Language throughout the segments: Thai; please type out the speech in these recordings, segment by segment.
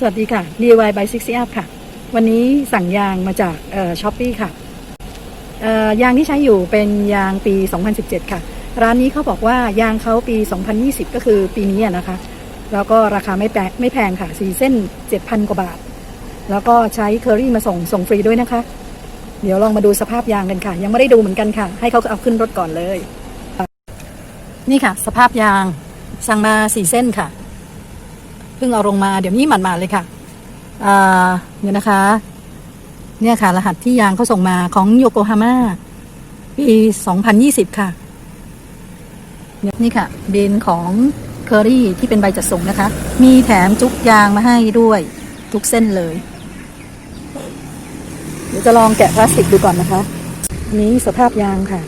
สวัสดีค่ะ DIY by 60 Up ค่ะ วันนี้สั่งยางมาจากช้อปปี้ค่ะยางที่ใช้อยู่เป็นยางปี 2017 ค่ะ ร้านนี้เขาบอกว่ายางเขาปี 2020 ก็คือปีนี้นะคะ แล้วก็ราคาไม่แพงไม่แพงค่ะสีเส้น 7,000 กว่าบาท แล้วก็ใช้เคอรี่มาส่งส่งฟรีด้วยนะคะ เดี๋ยวลองมาดูสภาพยางกันค่ะ ยังไม่ได้ดูเหมือนกันค่ะ ให้เขาเอาขึ้นรถก่อนเลย นี่ค่ะ สภาพยางสั่งมาสี่เส้นค่ะ เพิ่งเอาลงมาเดี๋ยวนี้หมาดๆเลยค่ะเดี๋ยนะคะ เนี่ยค่ะ รหัสที่ยางเขาส่งมาของโยโกฮาม่าปี 2020 ค่ะนี่ค่ะบินของเคอรี่ที่เป็นใบจัดส่งนะคะ มีแถมจุกยางมาให้ด้วยทุกเส้นเลย เดี๋ยวจะลองแกะพลาสติกดูก่อนนะคะนนี้สภาพยางค่ะ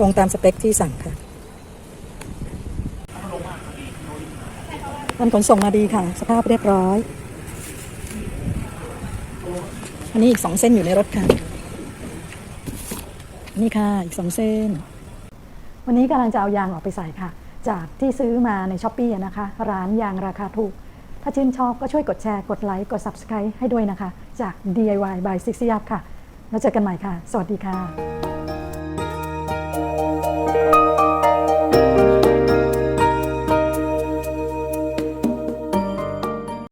ตรงตามสเปคที่สั่งค่ะมันขนส่งมาดีค่ะ สภาพเรียบร้อย อันนี้อีกสองเส้นอยู่ในรถค่ะ นี่ค่ะ อีกสองเส้น วันนี้กำลังจะเอายางออกไปใส่ค่ะ จากที่ซื้อมาในช้อปปี้นะคะ ร้านยางราคาถูก ถ้าชื่นชอบก็ช่วยกดแชร์ กดไลค์ กด Subscribe ให้ด้วยนะคะ จาก DIY by 6 Up ค่ะ แล้วเจอกันใหม่ค่ะ สวัสดีค่ะ